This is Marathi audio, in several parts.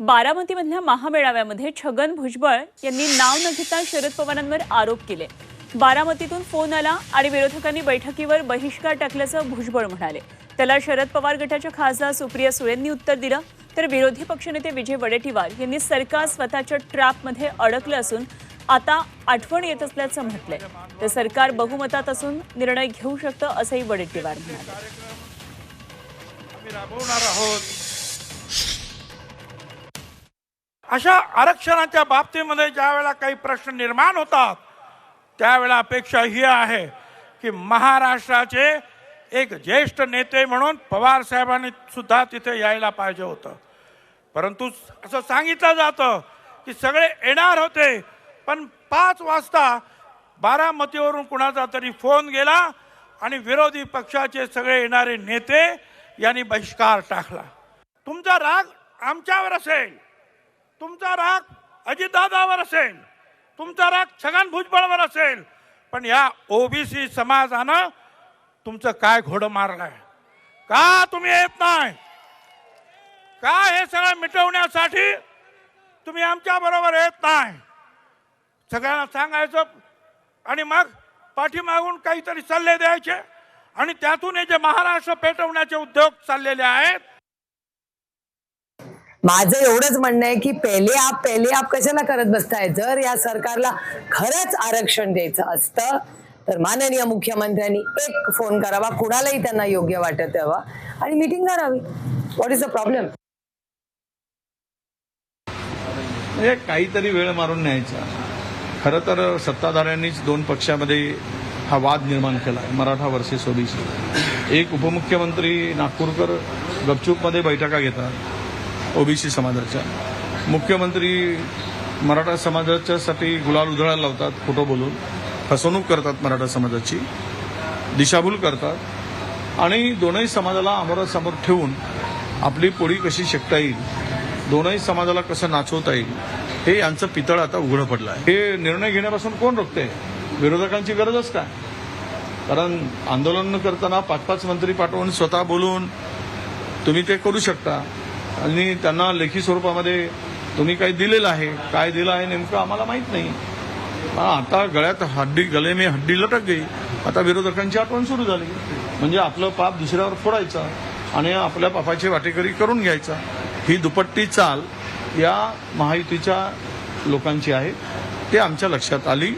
बारामतीमधल्या महामेळाव्यामध्ये छगन भुजबळ यांनी नाव न घेता शरद पवारांवर आरोप केले. बारामतीतून फोन आला आणि विरोधकांनी बैठकीवर बहिष्कार टाकल्याचं भुजबळ म्हणाले. त्याला शरद पवार गटाच्या खासदार सुप्रिया सुळेंनी उत्तर दिलं. तर विरोधी पक्षनेते विजय वडेट्टीवार यांनी सरकार स्वतःच्या ट्रॅपमध्ये अडकलं असून आता आठवण येत असल्याचं म्हटलंय. तर सरकार बहुमतात असून निर्णय घेऊ शकतं असंही वडेट्टीवार म्हणाले. अशा आरक्षणाच्या बाबतीमध्ये ज्या वेळेला काही प्रश्न निर्माण होतात त्यावेळेला अपेक्षा ही आहे की महाराष्ट्राचे एक ज्येष्ठ नेते म्हणून पवार साहेबांनी सुद्धा तिथे यायला पाहिजे होतं. परंतु असं सांगितलं जातं की सगळे येणार होते पण पाच वाजता बारामतीवरून कुणाचा तरी फोन गेला आणि विरोधी पक्षाचे सगळे येणारे नेते यांनी बहिष्कार टाकला. तुमचा राग आमच्यावर असेल. तुमचा राग अजितदादावर असेल तुमचा राग छगन भुजबळवर असेल पण या ओबीसी समाजानं तुमचं काय घोडं मारलंय? का तुम्ही येत नाही? का हे सगळं मिटवण्यासाठी तुम्ही आमच्या बरोबर येत नाही? सगळ्यांना सांगायचं आणि मग पाठीमागून काहीतरी सल्ले द्यायचे आणि त्यातून हे जे महाराष्ट्र पेटवण्याचे उद्योग चाललेले आहेत माझं एवढंच म्हणणं आहे की पहिले आप पहिले आप कशाला करत बसताय? जर या सरकारला खरंच आरक्षण द्यायचं असतं तर माननीय मुख्यमंत्र्यांनी एक फोन करावा कुणालाही त्यांना योग्य वाटत यावा आणि मिटिंग करावी. व्हॉट इज द प्रॉब्लेम म्हणजे काहीतरी वेळ मारून न्यायचा. खरं तर सत्ताधाऱ्यांनीच दोन पक्षामध्ये हा वाद निर्माण केला आहे मराठा वर्सेस ओबीसी. एक उपमुख्यमंत्री नागपूरकर गपचूपमध्ये बैठका घेतात. ओबीसी समाजाच्या. मुख्यमंत्री मराठा समाजाच्यासाठी गुलाल उधळायला लावतात खोटं बोलून. फसवणूक करतात मराठा समाजाची. दिशाभूल करतात. आणि दोनही समाजाला आमोरासमोर ठेवून आपली पोळी कशी शेकता येईल दोनही समाजाला कसं नाचवता येईल हे यांचं पितळ आता उघडं पडलं आहे. हे निर्णय घेण्यापासून कोण रोखते विरोधकांची गरजच काय? कारण आंदोलन करताना पाच पाच मंत्री पाठवून स्वतः बोलून तुम्ही ते करू शकता. आणि त्यांना लेखी स्वरूपामध्ये तुम्ही काही दिलेलं आहे काय दिलं आहे नेमकं आम्हाला माहीत नाही. आता गळ्यात हड्डी गले मी हड्डी लटक गई. आता विरोधकांची आठवण सुरू झाली. म्हणजे आपलं पाप दुसऱ्यावर फोडायचं आणि आपल्या पापाची वाटेकरी करून घ्यायचा. ही दुपट्टी चाल या महायुतीच्या लोकांची आहे. ते आमच्या लक्षात आली.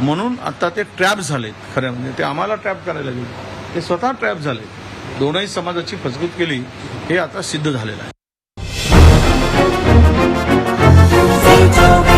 म्हणून आता ते ट्रॅप झालेत खऱ्या म्हणजे ते आम्हाला ट्रॅप करायला गेले. ते स्वतः ट्रॅप झाले दोनही समाजाची फसगूत केली हे आता सिद्ध झालेलं आहे. Feito